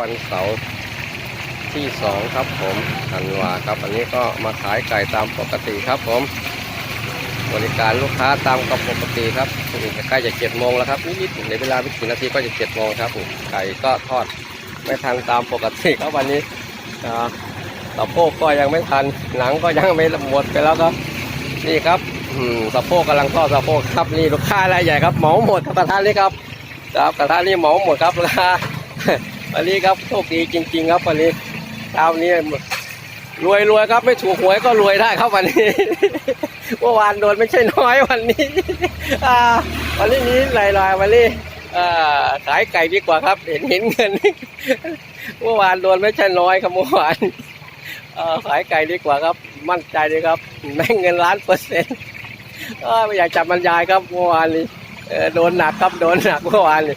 วันเสาร์ที่สองครับผมธันวาครับ อันนี้ก็มาขายไก่ตามปกติครับผม บริการลูกค้าตามกับปกติครับใกล้จะเจ็ดโมงแล้วครับนิดๆในเวลาไม่กี่นาทีก็จะเจ็ดโมงครับผมไก่ก็ทอดไม่ทันตามปกติครับวันนี้สะโพกก็ยังไม่ทันหนังก็ยังไม่หมดไปแล้วครับ นี่ครับสะโพกกำลังทอดสะโพกครับนี่ลูกค้ารายใหญ่ครับเหมาหมดกระทะนี้ครับครับกระทะนี้เหมาหมดครับลูกค้า วันนี้ครับโชคดีจริง ๆ ครับวันนี้เช้านี้รวยรวยครับไม่ถูกหวยก็รวยได้ครับวันนี้เมื่อวานโดนไม่ใช่น้อยวันนี้วันนี้นี้ลายๆวันนี้ขายไก่ดีกว่าครับ เห็นเห็นเงินเมื่อวานโดนไม่ใช่น้อยครับเมื่อวานขายไก่ดีกว่าครับ มั่นใจเลยครับแม่งเงินล้านเปอร์เซ็นต์ออไม่อยากจับบรรยายครับเมื่อวานนี้โดนหนักครับโดนหนักเมื่อวานนี้